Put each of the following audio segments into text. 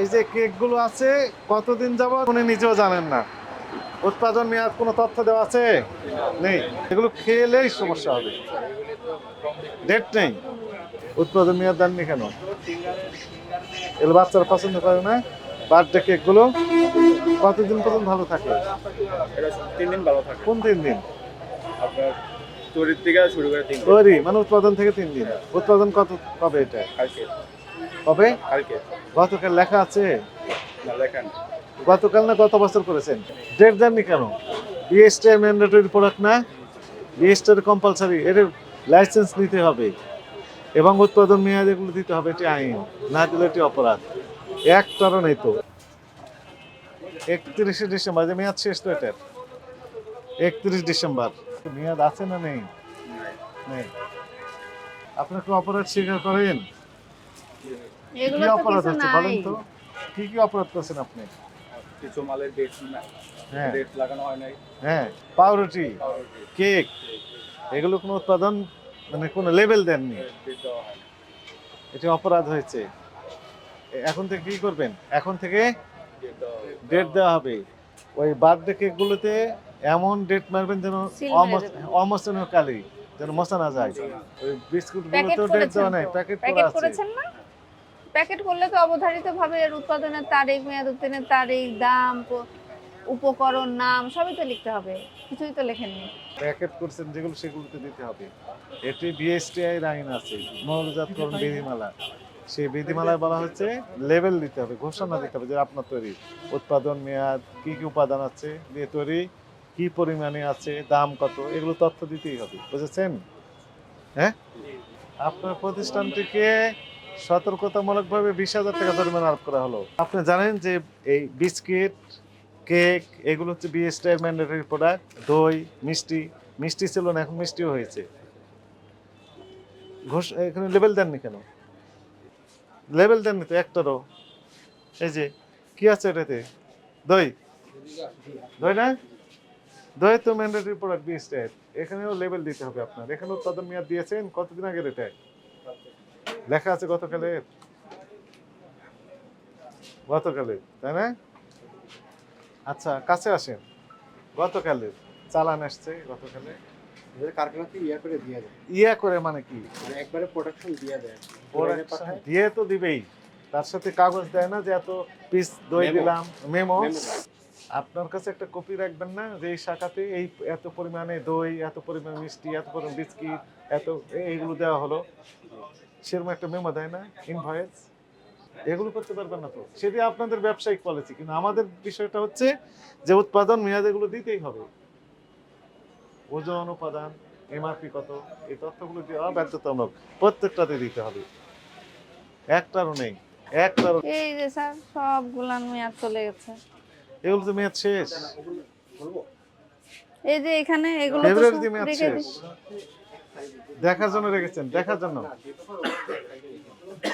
এই যে কেকগুলো আছে কতদিন যাবত উনি নিজেও জানেন না। উৎপাদন মেয়াদ কোনো তথ্য দেওয়া আছে? নেই। এগুলো খেলেই সমস্যা হবে। ডেট নেই। উৎপাদন মেয়াদ দেননি কেন? এগুলো বাচ্চারা পছন্দ করে না? বার্থডে কেকগুলো কতদিন পর্যন্ত ভালো থাকে? তিন দিন ভালো থাকে। কোন তিন দিন? আপনার তৈরির থেকে শুরু করে তিন তৈরি মানে উৎপাদন থেকে তিন দিন। উৎপাদন কত কবে এটা? কবে? গতকাল লেখা আছে? গতকাল না গত বছর করেছেন? ডেট দেননি কেন? বিএসটি ম্যান্ডেটরি প্রোডাক্ট না? বিএসটি কম্পালসারি এর লাইসেন্স নিতে হবে। এবং উৎপাদন মেয়াদ এগুলো দিতে হবে এটি আইন। না দিলে এটি অপরাধ। এক নেই তো। একত্রিশে ডিসেম্বর যে মেয়াদ শেষ তো এটার। একত্রিশ ডিসেম্বর। মেয়াদ আছে না নেই? নেই। আপনি কি অপরাধ স্বীকার করেন? এগুলো কি অপরাধ হচ্ছে বলেন তো? কি কি অপরাধ করছেন আপনি? কিছু মালের ডেট হ্যাঁ। ডেট লাগানো হয় নাই। হ্যাঁ পাউরুটি কেক এগুলো কোনো উৎপাদন মানে কোনো লেভেল দেননি? হয় এটি অপরাধ হয়েছে। এখন থেকে কি করবেন? এখন থেকে ডেট দেওয়া হয় হবে। ওই বার্থডে কেকগুলোতে এমন ডেট মারবেন যেন Seal মেরে অমস- কালি যেন মশা না যায়। ওই বিস্কুটগুলোতেও প্যাকেট ডেট দেওয়া নাই? প্যাকেট করা আছে। করেছেন না? প্যাকেট করলে তো অবধারিত ভাবে এর উৎপাদনের তারিখ, মেয়াদ উত্তীর্ণের তারিখ, দাম উপকরণ, নাম, সবই তো লিখতে হবে। কিছুই তো লেখেননি। প্যাকেট করছেন যেগুলো সেগুলোতে দিতে হবে। এটি বিএসটিআই আইন আছে, মৌলজাতকরণ বিধিমালা। সেই বিধিমালায় বলা হচ্ছে লেভেল দিতে হবে, ঘোষণা দিতে হবে যে আপনার তৈরি উৎপাদন, মেয়াদ, কি কি উপাদান আছে দিয়ে তৈরি, কি পরিমাণে আছে, দাম কত, এগুলো তথ্য দিতেই হবে, বুঝেছেন? হ্যাঁ? আপনার প্রতিষ্ঠানটিকে সতর্কতামূলকভাবে বিশ হাজার টাকা জরিমানা আরোপ করা হলো। আপনি জানেন যে এই বিস্কিট, কেক, এগুলো হচ্ছে বিএসটিআই ম্যান্ডেটরি প্রোডাক্ট, দই, মিষ্টি মিষ্টি ছিল না, এখন মিষ্টিও হয়েছে। ঘোষ এখানে লেবেল দেননি কেন? লেবেল দেননি তো, একটারও। এই যে, কি আছে এটাতে? দই? দই না? দই তো ম্যান্ডেটরি প্রোডাক্ট বিএসটিআই এখানেও লেবেল দিতে হবে আপনার। এখানে উৎপাদন মেয়াদ দিয়েছেন, কতদিন আগের এটা? লেখা আছে গতকালের গতকালের তাই না? আচ্ছা কাছে আসেন। গতকালের চালান আসছে গতকালে। কারখানাতে ইয়া করে দিয়ে দেয় ইয়া করে মানে কি? মানে একবারে প্রোডাকশন দিয়ে দেয়। দিয়ে তো দিবেই। তার সাথে কাগজ দেয় না যে এত পিস দই দিলাম মেমো আপনার কাছে একটা কপি রাখবেন না? যে এই শাখাতে এই এত পরিমাণে দই এত পরিমাণে মিষ্টি এত পরিমাণ বিস্কিট এত এইগুলো দেওয়া হলো। সেরকম একটা মেমো দেয় না ইনভয়েস এগুলো করতে পারবেন না তো। সেটি আপনাদের ব্যবসায়িক পলিসি কিন্তু আমাদের বিষয়টা হচ্ছে যে উৎপাদন মেয়াদ এগুলো দিতেই হবে। ওজন উপাদান এমআরপি কত এই তথ্যগুলো দেওয়া বাধ্যতামূলক প্রত্যেকটাতে দিতে হবে। একটারও নেই একটারও এই যে স্যার সবগুলান মেয়াদ চলে গেছে। এগুলো তো মেয়াদ শেষ। এই যে এখানে এগুলো তো রেখে দিন। দেখার জন্য রেখেছেন দেখার জন্য।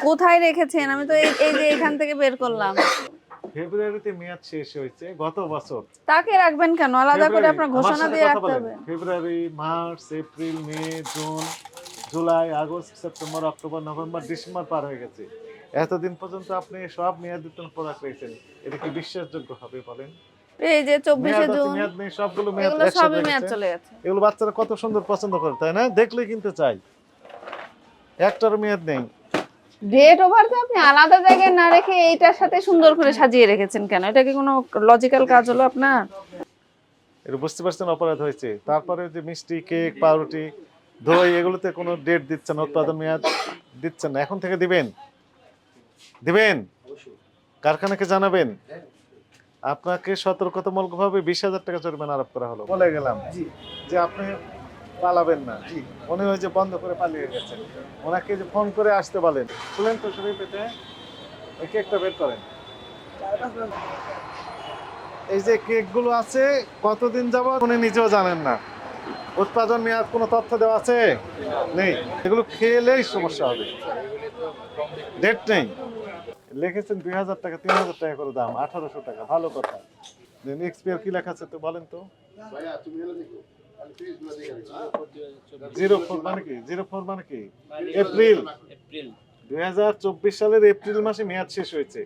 কোথায় রেখেছেন? আমি তো এই- যে এখান থেকে বের করলাম। ফেব্রুয়ারিতে মেয়াদ শেষ হয়েছে গত বছর। তাকে রাখবেন কেন? আলাদা করে আপনার ঘোষণা দিয়ে রাখতে হবে। February March April May June July August September October November December পার হয়ে গেছে। এতদিন পর্যন্ত আপনি সব মেয়াদ প্রোডাক্ট পেয়েছেন। এটা কি বিশ্বাসযোগ্য হবে বলেন? এই যে চব্বিশে মেয়াদ আছে, জুন সবগুলো এগুলো সবই মেয়াদ চলে গেছে। এগুলো বাচ্চারা কত সুন্দর পছন্দ করে তাই না? দেখলেই কিনতে চাই। একটারও মেয়াদ নেই। ডেট ওভার তো আপনি আলাদা জায়গায় না রেখে এইটার সাথে সুন্দর করে সাজিয়ে রেখেছেন কেন? এটা কি কোনো লজিক্যাল কাজ হলো আপনার? এটা বুঝতে পারছেন অপরাধ হয়েছে। তারপরে যে মিষ্টি কেক পাউরুটি দই এগুলোতে কোনো ডেট দিচ্ছেন উৎপাদন মেয়াদ দিচ্ছেন না। এখন থেকে দিবেন। দিবেন? কারখানাকে জানাবেন? আপনাকে সতর্কতামূলকভাবে বিশ হাজার টাকা জরিমানা আরোপ করা হলো। বলে গেলাম। যে আপনি পালাবেন না। উনি ওই যে বন্ধ করে পালিয়ে গেছেন। ওনাকে যে ফোন করে আসতে বলেন। খুলেন তো শরীর পেটে ওই কেকটা বের করেন। এই যে কেকগুলো আছে, কতদিন যাবত উনি নিজেও জানেন না। উৎপাদন মেয়াদ কোনো তথ্য দেওয়া আছে? নেই। এগুলো খেলেই সমস্যা হবে। ডেট নেই। লিখেছেন দুই হাজার টাকা তিন হাজার টাকা করে দাম আঠারোশো টাকা ভালো কথা। এক্সপিয়ার কি লেখা আছে তো বলেন তো? জিরো ফোর মানে কি? জিরো ফোর মানে কি? এপ্রিল। এপ্রিল। দুই হাজার চব্বিশ সালের এপ্রিল মাসে মেয়াদ শেষ হয়েছে।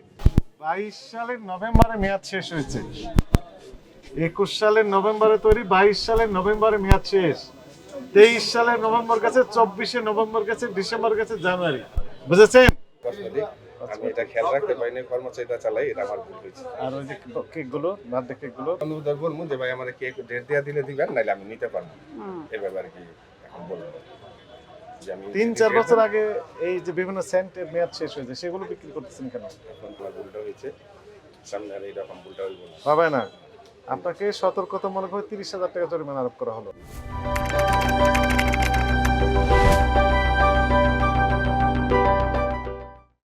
বাইশ সালের নভেম্বরে মেয়াদ শেষ হয়েছে। একুশ সালের নভেম্বরে তৈরি বাইশ সালের নভেম্বরে মেয়াদ শেষ। তেইশ সালের নভেম্বর গেছে চব্বিশে নভেম্বর গেছে ডিসেম্বর গেছে জানুয়ারি। বুঝেছেন? কসমেটিক আমি এটা খেয়াল রাখতে পারিনি কর্মচারীটা চালাই এটা আমার ভুল হয়েছে। আর ওই যে কেকগুলো বার্থডে কেকগুলো বন্ধুদের বলব যে ভাই আমার কেক ডেট দেওয়া দিলে দিবেন নাহলে আমি নিতে পারব। এই ব্যাপারে কি এখন বলব। তিন চার বছর আগে এই যে বিভিন্ন সেন্টের মেয়াদ শেষ হয়েছে সেগুলো বিক্রি করতেছেন কেন? এখন তোমার ভুলটা হয়েছে। সামনে আর এইরকম ভুলটা হইব না। হবে না। আপনাকে সতর্কতামূলক ভাবে তিরিশ হাজার টাকা জরিমানা আরোপ করা হলো।